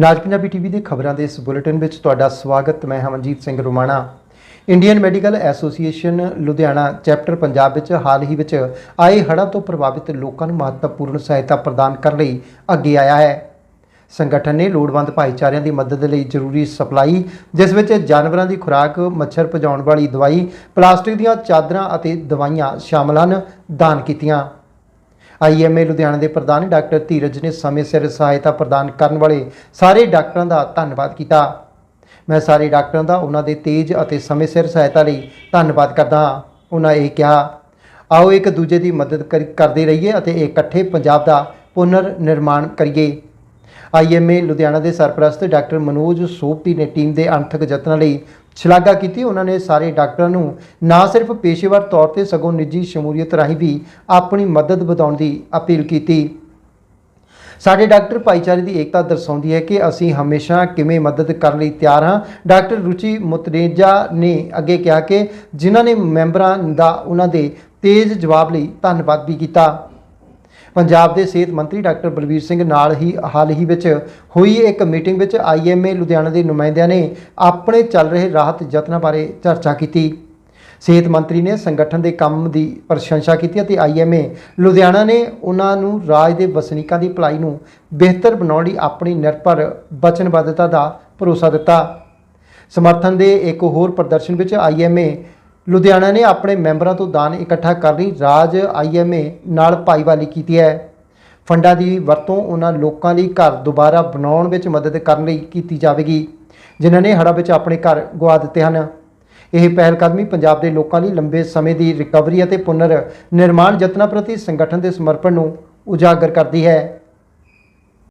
ਨਾਜ Punjabi TV ਦੇ ਖਬਰਾਂ ਦੇ ਇਸ ਬੁਲੇਟਿਨ ਵਿੱਚ ਤੁਹਾਡਾ ਸਵਾਗਤ, ਮੈਂ Hamanjit Singh Romana. Indian Medical Association Ludhiana chapter Punjab ਵਿੱਚ ਹਾਲ ਹੀ ਵਿੱਚ ਆਏ ਹੜ੍ਹਾਂ ਤੋਂ ਪ੍ਰਭਾਵਿਤ ਲੋਕਾਂ ਨੂੰ ਮਹੱਤਵਪੂਰਨ ਸਹਾਇਤਾ ਪ੍ਰਦਾਨ ਕਰਨ ਲਈ ਅੱਗੇ ਆਇਆ ਹੈ। ਸੰਗਠਨ ਨੇ ਲੋੜਵੰਦ ਭਾਈਚਾਰਿਆਂ ਦੀ ਮਦਦ ਲਈ ਜ਼ਰੂਰੀ ਸਪਲਾਈ, ਜਿਸ ਵਿੱਚ ਜਾਨਵਰਾਂ ਦੀ ਖੁਰਾਕ, ਮੱਛਰ ਭਜਾਉਣ ਵਾਲੀ ਦਵਾਈ, ਪਲਾਸਟਿਕ ਦੀਆਂ ਚਾਦਰਾਂ ਅਤੇ ਦਵਾਈਆਂ ਸ਼ਾਮਲ ਹਨ, ਦਾਨ ਕੀਤੀਆਂ। ਆਈਐਮਏ ਲੁਧਿਆਣਾ ਦੇ ਪ੍ਰਧਾਨ ਡਾਕਟਰ ਧੀਰਜ ਨੇ ਸਮੇਂ ਸਿਰ ਸਹਾਇਤਾ ਪ੍ਰਦਾਨ ਕਰਨ ਵਾਲੇ ਸਾਰੇ ਡਾਕਟਰਾਂ ਦਾ ਧੰਨਵਾਦ ਕੀਤਾ। ਮੈਂ ਸਾਰੇ ਡਾਕਟਰਾਂ ਦਾ, ਉਹਨਾਂ ਦੇ ਤੇਜ਼ ਅਤੇ ਸਮੇਂ ਸਿਰ ਸਹਾਇਤਾ ਲਈ ਧੰਨਵਾਦ ਕਰਦਾ ਹਾਂ, ਉਹਨਾਂ ਇਹ ਕਿਹਾ। ਆਓ ਇੱਕ ਦੂਜੇ ਦੀ ਮਦਦ ਕਰ- ਕਰਦੇ ਰਹੀਏ ਅਤੇ ਇਕੱਠੇ ਪੰਜਾਬ ਦਾ ਪੁਨਰ ਨਿਰਮਾਣ ਕਰੀਏ। ਆਈਐਮਏ ਲੁਧਿਆਣਾ ਦੇ ਸਰਪ੍ਰਸਤ ਡਾਕਟਰ ਮਨੋਜ ਸੋਪਤੀ ਨੇ ਟੀਮ ਦੇ ਅਣਥਕ ਯਤਨਾਂ ਲਈ ਸ਼ਲਾਘਾ ਕੀਤੀ। ਉਹਨਾਂ ਨੇ ਸਾਰੇ ਡਾਕਟਰਾਂ ਨੂੰ ਨਾ ਸਿਰਫ ਪੇਸ਼ੇਵਰ ਤੌਰ ਤੇ ਸਗੋਂ ਨਿੱਜੀ ਸ਼ਮੂਲੀਅਤ ਰਾਹੀਂ ਵੀ ਆਪਣੀ ਮਦਦ ਵਧਾਉਣ ਦੀ ਅਪੀਲ ਕੀਤੀ। ਸਾਡੇ ਡਾਕਟਰ ਭਾਈਚਾਰੇ ਦੀ ਏਕਤਾ ਦਰਸਾਉਂਦੀ ਹੈ ਕਿ ਅਸੀਂ ਹਮੇਸ਼ਾ ਕਿਵੇਂ ਮਦਦ ਕਰਨ ਲਈ ਤਿਆਰ ਹਾਂ। ਡਾਕਟਰ ਰੁਚੀ ਮੁਤਰੇਜਾ ਨੇ ਅੱਗੇ ਕਿਹਾ ਕਿ ਜਿਨ੍ਹਾਂ ਨੇ ਮੈਂਬਰਾਂ ਦਾ ਉਹਨਾਂ ਦੇ ਤੇਜ਼ ਜਵਾਬ ਲਈ ਧੰਨਵਾਦ ਵੀ ਕੀਤਾ। ਪੰਜਾਬ ਦੇ ਸਿਹਤ ਮੰਤਰੀ ਡਾਕਟਰ ਬਲਬੀਰ ਸਿੰਘ ਨਾਲ ਹੀ, ਹਾਲ ਹੀ ਵਿੱਚ ਹੋਈ ਇੱਕ ਮੀਟਿੰਗ ਵਿੱਚ ਆਈਐਮਏ ਲੁਧਿਆਣਾ ਦੇ ਨੁਮਾਇੰਦਿਆਂ ਨੇ ਆਪਣੇ ਚੱਲ ਰਹੇ ਰਾਹਤ ਯਤਨਾਂ ਬਾਰੇ ਚਰਚਾ ਕੀਤੀ। ਸਿਹਤ ਮੰਤਰੀ ਨੇ ਸੰਗਠਨ ਦੇ ਕੰਮ ਦੀ ਪ੍ਰਸ਼ੰਸਾ ਕੀਤੀ ਅਤੇ ਆਈਐਮਏ ਲੁਧਿਆਣਾ ਨੇ ਉਹਨਾਂ ਨੂੰ ਰਾਜ ਦੇ ਵਸਨੀਕਾਂ ਦੀ ਭਲਾਈ ਨੂੰ ਬਿਹਤਰ ਬਣਾਉਣ ਲਈ ਆਪਣੀ ਨਿਰਭਰ ਵਚਨਬੱਧਤਾ ਦਾ ਭਰੋਸਾ ਦਿੱਤਾ। ਸਮਰਥਨ ਦੇ ਇੱਕ ਹੋਰ ਪ੍ਰਦਰਸ਼ਨ ਵਿੱਚ ਆਈਐਮਏ ਲੁਧਿਆਣਾ ਨੇ ਆਪਣੇ ਮੈਂਬਰਾਂ ਤੋਂ ਦਾਨ ਇਕੱਠਾ ਕਰਨ ਲਈ। ਰਾਜ ਆਈਐਮਏ ਨਾਲ ਭਾਈਵਾਲੀ ਕੀਤੀ ਹੈ। ਫੰਡਾਂ ਦੀ ਵਰਤੋਂ ਉਹਨਾਂ ਲੋਕਾਂ ਲਈ ਘਰ ਦੁਬਾਰਾ ਬਣਾਉਣ ਵਿੱਚ ਮਦਦ ਕਰਨ ਲਈ ਕੀਤੀ ਜਾਵੇਗੀ, ਜਿਨ੍ਹਾਂ ਨੇ ਹੜ੍ਹਾਂ ਵਿੱਚ ਆਪਣੇ ਘਰ ਗਵਾ ਦਿੱਤੇ ਹਨ। ਇਹ ਪਹਿਲਕਦਮੀ ਪੰਜਾਬ ਦੇ ਲੋਕਾਂ ਲਈ ਲੰਬੇ ਸਮੇਂ ਦੀ ਰਿਕਵਰੀ ਅਤੇ ਪੁਨਰ ਨਿਰਮਾਣ ਯਤਨਾਂ ਪ੍ਰਤੀ ਸੰਗਠਨ ਦੇ ਸਮਰਪਣ ਨੂੰ ਉਜਾਗਰ ਕਰਦੀ ਹੈ।